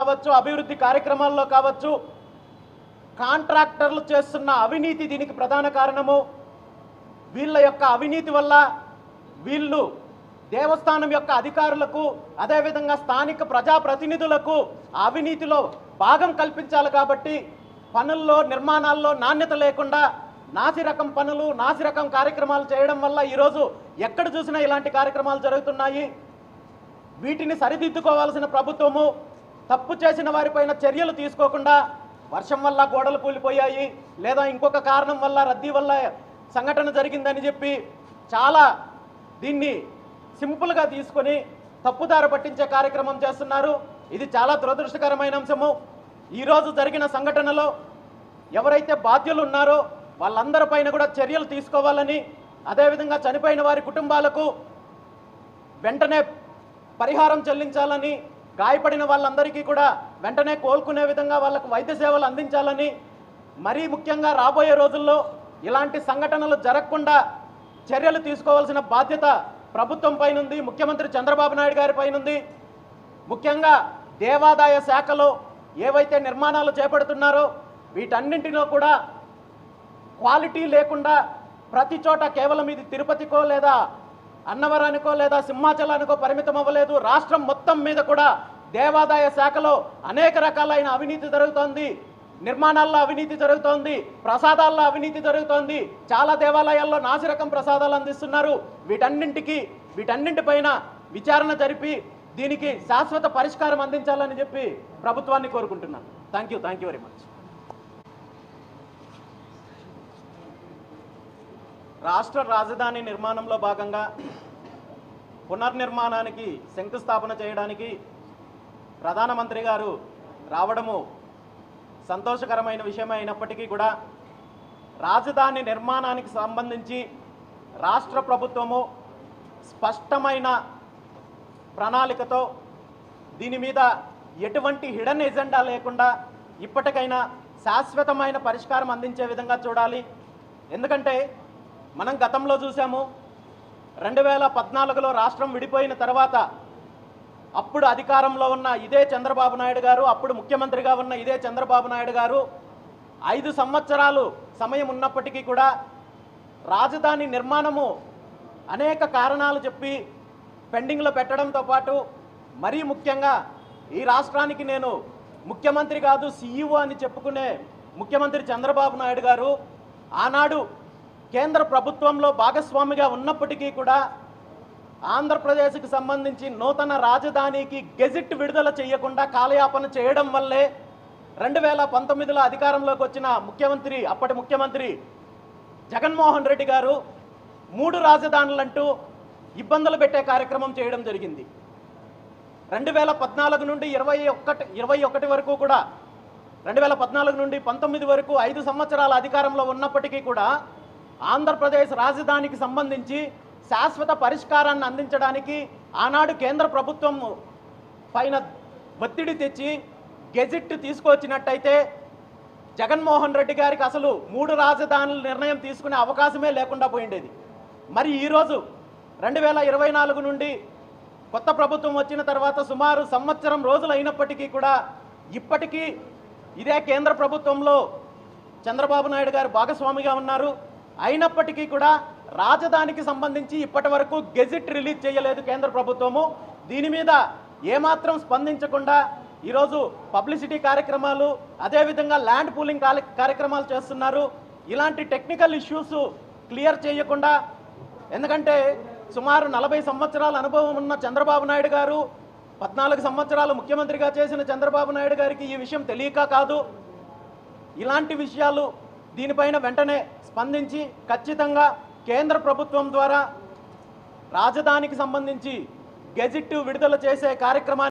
కావచ్చు అభివృద్ధి కార్యక్రమాల్లో కావచ్చు కాంట్రాక్టర్లు చేస్తున్న అవినీతి దీనికి ప్రధాన కారణము. వీళ్ళ యొక్క అవినీతి వల్ల వీళ్ళు దేవస్థానం యొక్క అధికారులకు అదేవిధంగా స్థానిక ప్రజాప్రతినిధులకు అవినీతిలో భాగం కల్పించాలి కాబట్టి పనుల్లో నిర్మాణాల్లో నాణ్యత లేకుండా నాసిరకం పనులు నాసిరకం కార్యక్రమాలు చేయడం వల్ల ఈరోజు ఎక్కడ చూసినా ఇలాంటి కార్యక్రమాలు జరుగుతున్నాయి. వీటిని సరిదిద్దుకోవాల్సిన ప్రభుత్వము తప్పు చేసిన వారిపైన చర్యలు తీసుకోకుండా వర్షం వల్ల గోడలు కూలిపోయాయి లేదా ఇంకొక కారణం వల్ల రద్దీ వల్ల సంఘటన జరిగిందని చెప్పి చాలా దీన్ని సింపుల్గా తీసుకొని తప్పుదారి పట్టించే కార్యక్రమం చేస్తున్నారు. ఇది చాలా దురదృష్టకరమైన అంశము. ఈరోజు జరిగిన సంఘటనలో ఎవరైతే బాధ్యులు ఉన్నారో వాళ్ళందరిపైన కూడా చర్యలు తీసుకోవాలని అదేవిధంగా చనిపోయిన వారి కుటుంబాలకు వెంటనే పరిహారం చెల్లించాలని గాయపడిన వాళ్ళందరికీ కూడా వెంటనే కోలుకునే విధంగా వాళ్ళకు వైద్య సేవలు అందించాలని మరీ ముఖ్యంగా రాబోయే రోజుల్లో ఇలాంటి సంఘటనలు జరగకుండా చర్యలు తీసుకోవాల్సిన బాధ్యత ప్రభుత్వం పైన ఉంది ముఖ్యమంత్రి చంద్రబాబు నాయుడు గారి పైన ఉంది ముఖ్యంగా దేవాదాయ శాఖలో ఏవైతే నిర్మాణాలు చేపడుతున్నారో వీటన్నింటిలో కూడా క్వాలిటీ లేకుండా ప్రతి చోట కేవలం ఇది తిరుపతికో లేదా అన్నవరానికో లేదా సింహాచలానికో పరిమితం అవ్వలేదు. రాష్ట్రం మొత్తం మీద కూడా దేవాదాయ శాఖలో అనేక రకాలైన అవినీతి జరుగుతోంది. నిర్మాణాల్లో అవినీతి జరుగుతోంది. ప్రసాదాల్లో అవినీతి జరుగుతోంది. చాలా దేవాలయాల్లో నాసిరకం ప్రసాదాలు అందిస్తున్నారు. వీటన్నింటికి వీటన్నింటిపైన విచారణ జరిపి దీనికి శాశ్వత పరిష్కారం అందించాలని చెప్పి ప్రభుత్వాన్ని కోరుకుంటున్నాను. Thank you thank you very much రాష్ట్ర రాజధాని నిర్మాణంలో భాగంగా పునర్నిర్మాణానికి శంకుస్థాపన చేయడానికి ప్రధానమంత్రి గారు రావడము సంతోషకరమైన విషయం అయినప్పటికీ కూడా రాజధాని నిర్మాణానికి సంబంధించి రాష్ట్ర ప్రభుత్వము స్పష్టమైన ప్రణాళికతో దీని మీద ఎటువంటి హిడన్ ఎజెండా లేకుండా ఇప్పటికైనా శాశ్వతమైన పరిష్కారం అందించే విధంగా చూడాలి. ఎందుకంటే మనం గతంలో చూసాము రెండు వేల పద్నాలుగులో రాష్ట్రం విడిపోయిన తర్వాత అప్పుడు అధికారంలో ఉన్న ఇదే చంద్రబాబు నాయుడు గారు అప్పుడు ముఖ్యమంత్రిగా ఉన్న ఇదే చంద్రబాబు నాయుడు గారు ఐదు సంవత్సరాలు సమయం ఉన్నప్పటికీ కూడా రాజధాని నిర్మాణము అనేక కారణాలు చెప్పి పెండింగ్లో పెట్టడంతో పాటు మరీ ముఖ్యంగా ఈ రాష్ట్రానికి నేను ముఖ్యమంత్రి కాదు సీఈఓ అని చెప్పుకునే ముఖ్యమంత్రి చంద్రబాబు నాయుడు గారు ఆనాడు కేంద్ర ప్రభుత్వంలో భాగస్వామిగా ఉన్నప్పటికీ కూడా ఆంధ్రప్రదేశ్కి సంబంధించి నూతన రాజధానికి గెజిట్ విడుదల చేయకుండా కాలయాపన చేయడం వల్లే రెండు వేల పంతొమ్మిదిలో అధికారంలోకి వచ్చిన ముఖ్యమంత్రి అప్పటి ముఖ్యమంత్రి జగన్మోహన్ రెడ్డి గారు మూడు రాజధానులంటూ ఇబ్బందులు పెట్టే కార్యక్రమం చేయడం జరిగింది. రెండు వేల పద్నాలుగు నుండి ఇరవై ఒకటి ఇరవై ఒకటి వరకు కూడా రెండు వేల పద్నాలుగు నుండి పంతొమ్మిది వరకు ఐదు సంవత్సరాల అధికారంలో ఉన్నప్పటికీ కూడా ఆంధ్రప్రదేశ్ రాజధానికి సంబంధించి శాశ్వత పరిష్కారాన్ని అందించడానికి ఆనాడు కేంద్ర ప్రభుత్వం పైన ఒత్తిడి తెచ్చి గెజిట్ తీసుకొచ్చినట్టయితే జగన్మోహన్ రెడ్డి గారికి అసలు మూడు రాజధానుల నిర్ణయం తీసుకునే అవకాశమే లేకుండా పోయిండేది. మరి ఈరోజు రెండు వేల ఇరవై నాలుగు నుండి కొత్త ప్రభుత్వం వచ్చిన తర్వాత సుమారు సంవత్సరం రోజులు అయినప్పటికీ కూడా ఇప్పటికీ ఇదే కేంద్ర ప్రభుత్వంలో చంద్రబాబు నాయుడు గారు భాగస్వామిగా ఉన్నారు. అయినప్పటికీ కూడా రాజధానికి సంబంధించి ఇప్పటి వరకు గెజిట్ రిలీజ్ చేయలేదు కేంద్ర ప్రభుత్వము. దీని మీద ఏమాత్రం స్పందించకుండా ఈరోజు పబ్లిసిటీ కార్యక్రమాలు అదేవిధంగా ల్యాండ్ పూలింగ్ కార్యక్రమాలు చేస్తున్నారు. ఇలాంటి టెక్నికల్ ఇష్యూస్ క్లియర్ చేయకుండా ఎందుకంటే సుమారు నలభై సంవత్సరాల అనుభవం ఉన్న చంద్రబాబు నాయుడు గారు పద్నాలుగు సంవత్సరాలు ముఖ్యమంత్రిగా చేసిన చంద్రబాబు నాయుడు గారికి ఈ విషయం తెలియక కాదు. ఇలాంటి విషయాలు దీనిపైన వెంటనే స్పందించి ఖచ్చితంగా కేంద్ర ప్రభుత్వం ద్వారా రాజధానికి సంబంధించి గెజిట్ విడుదల చేసే కార్యక్రమాన్ని